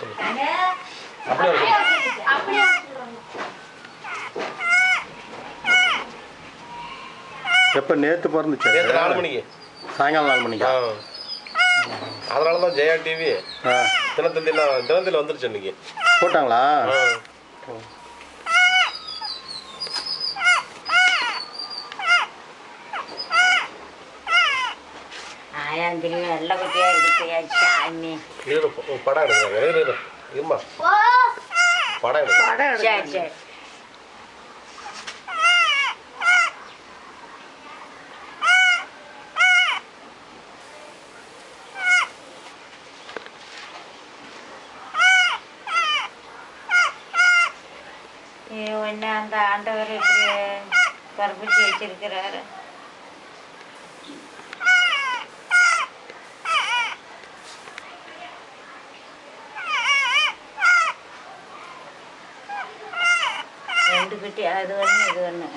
சொல்லு அப்படியே வர சொல்லு அப்படியே எப்போ? நேற்று பிறந்துச்சு? நேற்று நாலு மணிக்கு. சாயங்காலம் நாலு மணிக்கா? அதனால தான் ஜெயா டிவி ஆ. தினத்தந்தில தினத்தில் வந்துருச்சு இன்னைக்கு. போட்டாங்களா? ஆ. ஆயாம் திரும்பி நல்ல குட்டியா இருக்கு இரு ப- படம் எடுக்கிறாங்க இரு இரு. இருமா படம் சரி சரி. ஐயோ, என்ன அந்த ஆண்டவர் இப்படி கற்பிச்சு வச்சிருக்கிறாரு? ரெண்டு பெட்டி அது ஒன்று இது ஒன்று